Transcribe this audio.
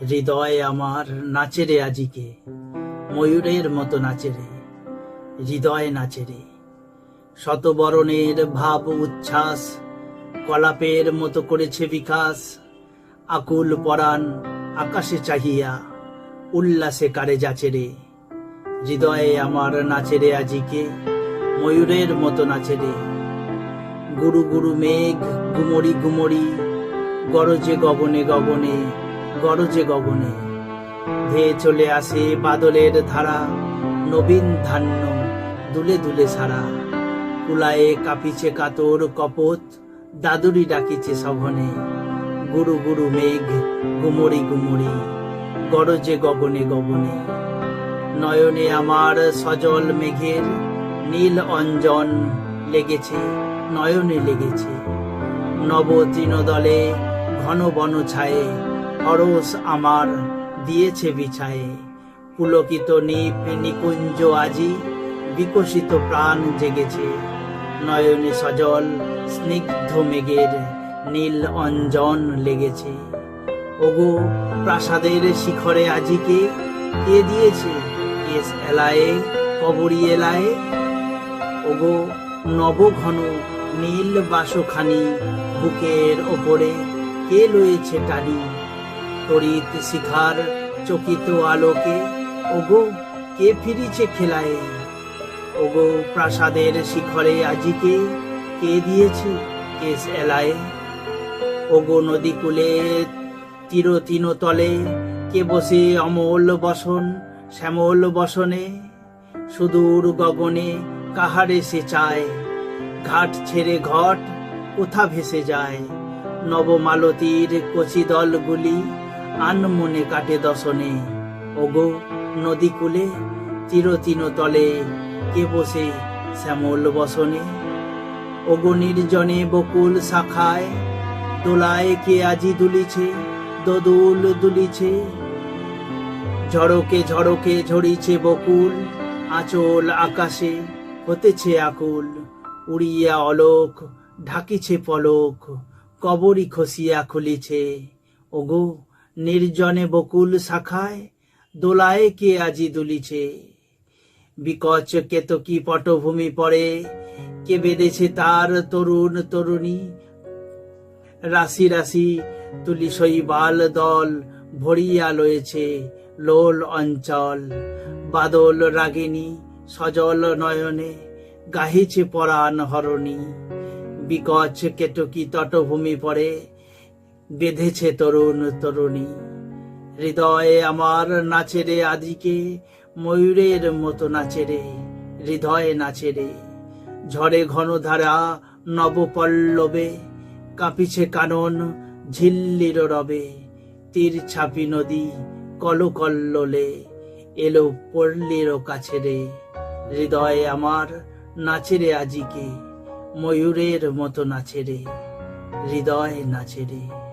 হৃদয় আমার নাচে রে আজিকে, ময়ূরের মতো নাচে রে, হৃদয় নাচে রে। শতবরণের ভাব উচ্ছ্বাস, কলাপের মতো করেছে বিকাশ, আকুল পরাণ আকাশে চাহিয়া উল্লাসে কারে যাচে রে। হৃদয়ে আমার নাচে রে আজিকে, ময়ূরের মতো নাচে রে। গুরু গুরু মেঘ গুমরি গুমরি গরজে গগনে গগনে গরজে গগনে ধেয়ে চলে আসে বাদলের ধারা, নবীন ধান্য দুলে দুলে সারা। কুলায়ে কাঁপিছে কাতর কপত, দাদুরি ডাকিছে সঘনে গুরু গুরু মেঘ, গুমরি গুমরি গরজে গগনে গগনে। নয়নে আমার সজল মেঘের, নীল অঞ্জন লেগেছে, নয়নে লেগেছে। নব তৃণদলে ঘন বন ছায়ে অরস আমার দিয়েছে বিছায়ে। পুলকিত নিপ নিকুঞ্জ আজি বিকশিত প্রাণ জেগেছে। নয়নে সজল স্নিগ্ধ মেঘের নীল অঞ্জন লেগেছে। ওগো প্রাসাদের শিখরে আজিকে কে? দিয়েছে? কেস এলায়ে? কবরী এলায়ে? ওগো নবঘন নীল বাসখানি বুকের ওপরে কে লয়েছে টানি তরিত শিখার চকিত আলোকে, ওগো, কে ফিরিছে খেলায়? ওগো, প্রাসাদের শিখরে আজিকে কে দিয়েছে কেস এলায়? ওগো নদী কূলে তীর তিন তলে কে বসে অমল বসন, শ্যামল বসনে? সুদূর গগনে কাহারে সে চায়? ঘাট ছেড়ে ঘট কোথা ভেসে যায়? নবমালতীর কচি দলগুলি আনমনে কাটে দশনে ওগো নদী কূলে তীর তিন তলে কে বসে শ্যামল বসনে? ওগো নির্জনে বকুল শাখায়, দোলায় কে আজি দুলিছে, দোদুল দুলিছে? ঝড়কে ঝড়কে ঝরিছে বকুল, আঁচল আকাশে হতেছে আকুল। উড়িয়া অলোক, ঢাকিছে পলক কবরি খসিয়া খুলিছে। ওগো নির্জনে বকুল শাখায়, দোলায় কে আজি দুলিছে? বিকচ কেতকী পটভূমি পড়ে, কে বেঁধেছে তার তরুণ তরুণী? রাশি রাশি তুলি শৈবাল দল ভরিয়া লয়েছে লোল অঞ্চল। বাদল রাগিনী সজল নয়নে গাহিছে পরাণ হরণী। বিকচ কেটকি তটভূমি পরে বেঁধেছে তরুণ তরুণী। হৃদয়ে আমার নাচে রে আদিকে, ময়ূরের মতো নাচে রে, হৃদয়ে নাচে রে। ঝড়ে ঘন ধারা নবপল্লবে, কাঁপিছে কানন ঝিল্লির রবে। তীর ছাপি নদী কলকল্লোলে, এলো পল্লীর কাছে রে। হৃদয়ে আমার নাচে রে আজিকে ময়ূরের মতো নাচে রে, হৃদয় নাচে রে।